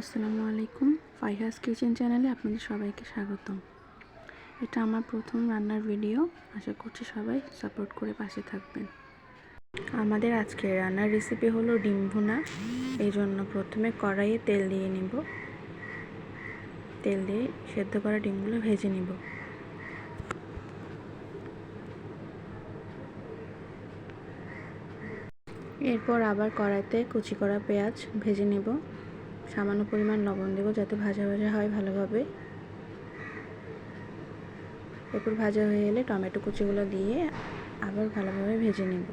আসসালামু আলাইকুম। ফাইহাস কিচেন চ্যানেলে আপনাদের সবাইকে স্বাগতম। এটা আমার প্রথম রান্নার ভিডিও। আশা করছি সবাই সাপোর্ট করে পাশে থাকবেন। আমাদের আজকের রান্নার রেসিপি হলো ডিম ভুনা। এই জন্য প্রথমে কড়াইয়ে তেল দিয়ে নিব। তেল দিয়ে সেদ্ধ করা ডিমগুলো ভেজে নিব। এরপর আবার কড়াইতে কুচি করা পেঁয়াজ ভেজে নেব। সামান্য পরিমাণ লবণ দেবো যাতে ভাজা ভাজা হয় ভালোভাবে। এরপর ভাজা হয়ে গেলে টমেটো কুচিগুলো দিয়ে আবার ভালোভাবে ভেজে নেব।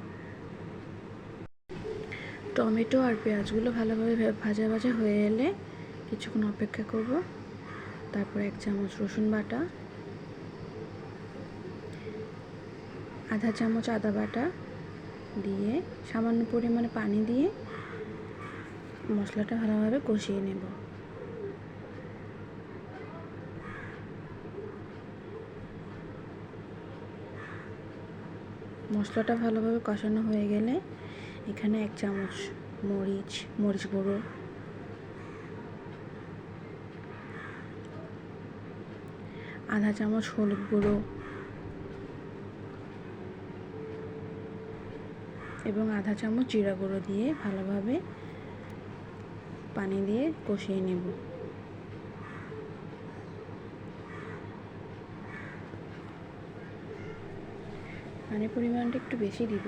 টমেটো আর পেঁয়াজগুলো ভালোভাবে ভাজা ভাজা হয়ে এলে কিছুক্ষণ অপেক্ষা করব। তারপর এক চামচ রসুন বাটা, আধা চামচ আদা বাটা দিয়ে সামান্য পরিমাণে পানি দিয়ে মশলাটা ভালোভাবে কষিয়ে নেব। মশলাটা ভালোভাবে কষানো হয়ে গেলে এখানে এক চামচ মরিচ মরিচ গুঁড়ো। আধা চামচ হলুদ গুঁড়ো। এবং আধা চামচ জিরা গুঁড়ো দিয়ে ভালোভাবে পানি দিয়ে কষিয়ে নেব। পানির পরিমাণটা একটু বেশি দিব,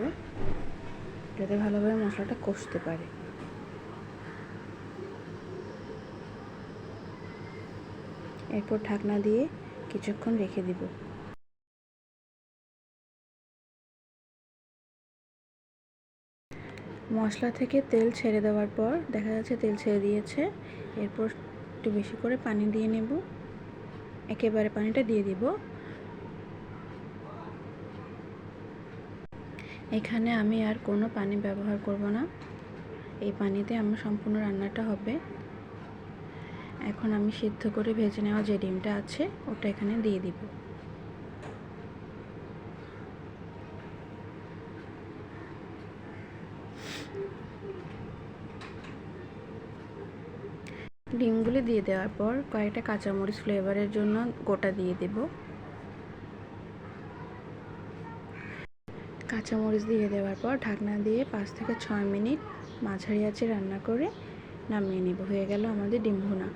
যাতে ভালোভাবে মশলাটা কষতে পারে। এরপর ঢাকনা দিয়ে কিছুক্ষণ রেখে দিব। মশলা থেকে তেল ছেড়ে দেওয়ার পর দেখা যাচ্ছে তেল ছেড়ে দিয়েছে। এরপর একটু বেশি করে পানি দিয়ে নেব। একেবারে পানিটা দিয়ে দিব। এখানে আমি আর কোনো পানি ব্যবহার করব না। এই পানিতে আমার সম্পূর্ণ রান্নাটা হবে। এখন আমি সিদ্ধ করে ভেজে নেওয়া যে ডিমটা আছে, ওটা এখানে দিয়ে দিব। ডিমগুলি দিয়ে দেওয়ার পর কয়েকটা কাঁচামরিচ ফ্লেভারের জন্য গোটা দিয়ে দেব। কাঁচামরিচ দিয়ে দেওয়ার পর ঢাকনা দিয়ে পাঁচ থেকে ছয় মিনিট মাঝারি আছে রান্না করে নামিয়ে নেব। হয়ে গেল আমাদের ডিম ভুনা।